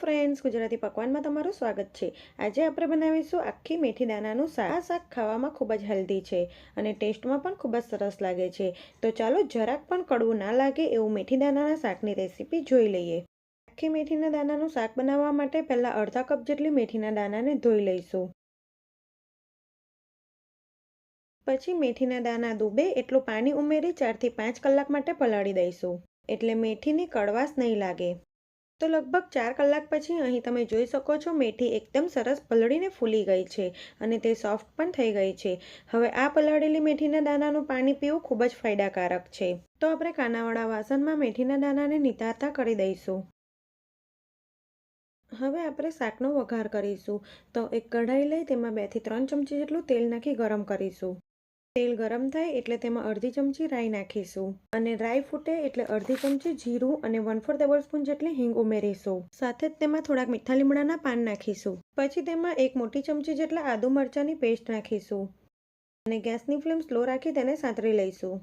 Friends Gujarati પકવાનમાં તમારું સ્વાગત છે. આજે આપણે બનાવીશું આખી મેથી દાનાનું શાક. આ શાક ખાવામાં ખૂબ જ હેલ્ધી છે અને ટેસ્ટમાં પણ ખૂબ જ સરસ લાગે છે. તો ચાલો જરાક પણ કડવું ના લાગે એવું મેથી દાનાના શાકની રેસીપી જોઈ લઈએ. આખી મેથીના દાનાનું શાક બનાવવા માટે પહેલાં અડધા કપ જેટલી મેથીના દાનાને ધોઈ લઈશું. પછી મેથીના દાના ડૂબે એટલું પાણી ઉમેરી ચારથી પાંચ કલાક માટે પલાળી દઈશું. એટલે મેથીની કડવાશ નહીં લાગે. તો લગભગ ચાર કલાક પછી અહીં તમે જોઈ શકો છો મેથી એકદમ સરસ પલળીને ફૂલી ગઈ છે અને તે સોફ્ટ પણ થઈ ગઈ છે. હવે આ પલળેલી મેથીના દાનાનું પાણી પીવું ખૂબ જ ફાયદાકારક છે. તો આપણે કાનાવાળા વાસણમાં મેથીના દાનાને નિતારતા કરી દઈશું. હવે આપણે શાકનો વઘાર કરીશું. તો એક કઢાઈ લઈ તેમાં બેથી ત્રણ ચમચી જેટલું તેલ નાખી ગરમ કરીશું. તેલ ગરમ થાય એટલે તેમાં અડધી ચમચી રાઈ નાખીશું અને રાઈ ફૂટે એટલે અડધી ચમચી જીરું અને વન ફોર ટેબલ સ્પૂન જેટલી હિંગ ઉમેરીશું. સાથે જ તેમાં થોડાક મીઠા લીમડાના પાન નાખીશું. પછી તેમાં એક મોટી ચમચી જેટલા આદુ મરચાંની પેસ્ટ નાખીશું અને ગેસની ફ્લેમ સ્લો રાખી તેને સાંતળી લઈશું.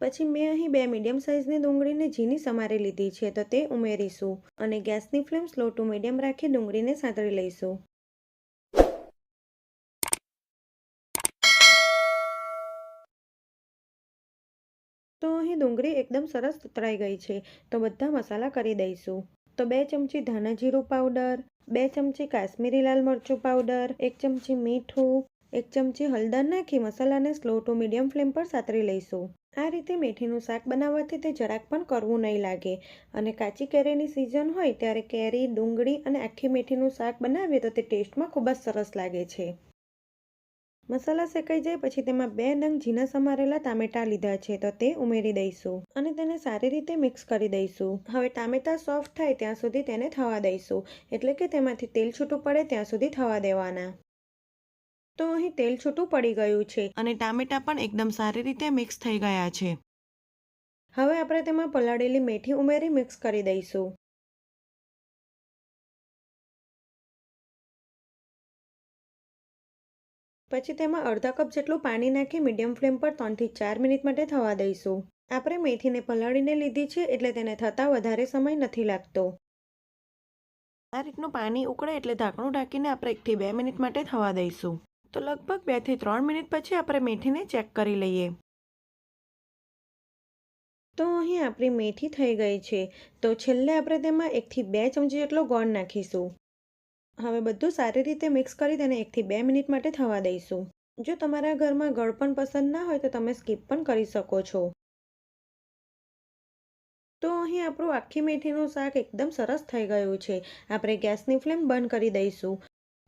પછી મેં અહીં બે મીડિયમ સાઇઝની ડુંગળીને ઝીની સમારી લીધી છે તો તે ઉમેરીશું અને ગેસની ફ્લેમ સ્લો ટુ મીડિયમ રાખી ડુંગળીને સાંતરી લઈશું. તો અહીં ડુંગળી એકદમ સરસ તતરાઈ ગઈ છે. તો બધા મસાલા કરી દઈશું. તો બે ચમચી ધાણા જીરું પાવડર, બે ચમચી કાશ્મીરી લાલ મરચું પાવડર, એક ચમચી મીઠું, એક ચમચી હળદર નાખી મસાલાને સ્લો ટુ મીડિયમ ફ્લેમ પર સાતરી લઈશું. આ રીતે મેથીનું શાક બનાવવાથી તે જરાક પણ કરવું નહીં લાગે. અને કાચી કેરીની સિઝન હોય ત્યારે કેરી, ડુંગળી અને આખી મેથીનું શાક બનાવીએ તો તે ટેસ્ટમાં ખૂબ જ સરસ લાગે છે. મસાલા શેકાઈ જાય પછી તેમાં બે નંગ ઝીણા સમારેલા ટામેટા લીધા છે, તો તે ઉમેરી દઈશું. અને તેને સારી રીતે મિક્સ કરી દઈશું. હવે ટામેટા સોફ્ટ થાય ત્યાં સુધી તેને થવા દઈશું. એટલે કે તેમાંથી તેલ છૂટું પડે ત્યાં સુધી થવા દેવાના. તો અહીં તેલ છૂટું પડી ગયું છે અને ટામેટા પણ એકદમ સારી રીતે મિક્સ થઈ ગયા છે. હવે આપણે તેમાં પલાળેલી મેથી ઉમેરી મિક્સ કરી દઈશું. પછી તેમાં અડધા કપ જેટલું પાણી નાખી મીડિયમ ફ્લેમ પર ત્રણથી ચાર મિનિટ માટે થવા દઈશું. આપણે મેથીને પલાળીને લીધી છે એટલે તેને થતાં વધારે સમય નથી લાગતો. આ રીતનું પાણી ઉકળે એટલે ઢાંકણું ઢાંકીને આપણે એકથી બે મિનિટ માટે થવા દઈશું. તો લગભગ બેથી ત્રણ મિનિટ પછી આપણે મેથીને ચેક કરી લઈએ. તો અહીં આપણી મેથી થઈ ગઈ છે. તો છેલ્લે આપણે તેમાં એકથી બે ચમચી જેટલો ગોળ નાખીશું. હવે બધું સારી રીતે મિક્સ કરી તેને એકથી બે મિનિટ માટે થવા દઈશું. જો તમારા ઘરમાં ગળપણ પસંદ ના હોય તો તમે સ્કીપ પણ કરી શકો છો. તો અહીં આપણું આખી મેથીનું શાક એકદમ સરસ થઈ ગયું છે. આપણે ગેસની ફ્લેમ બંધ કરી દઈશું.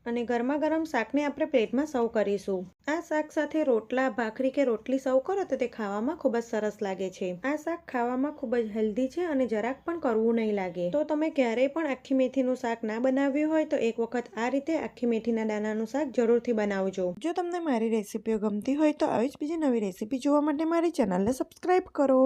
અને ગરમા ગરમ શાકને આપણે પ્લેટમાં સર્વ કરીશું. આ શાક સાથે રોટલા, ભાખરી કે રોટલી સર્વ કરો તો તે ખાવામાં ખૂબ જ સરસ લાગે છે. આ શાક ખાવામાં ખૂબ જ હેલ્ધી છે અને જરાક પણ કરવું નહીં લાગે. તો તમે ક્યારેય પણ આખી મેથીનું શાક ના બનાવ્યું હોય તો એક વખત આ રીતે આખી મેથીના દાનાનું શાક જરૂરથી બનાવજો. જો તમને મારી રેસીપીઓ ગમતી હોય તો આવી જ બીજી નવી રેસીપી જોવા માટે મારી ચેનલને સબસ્ક્રાઈબ કરો.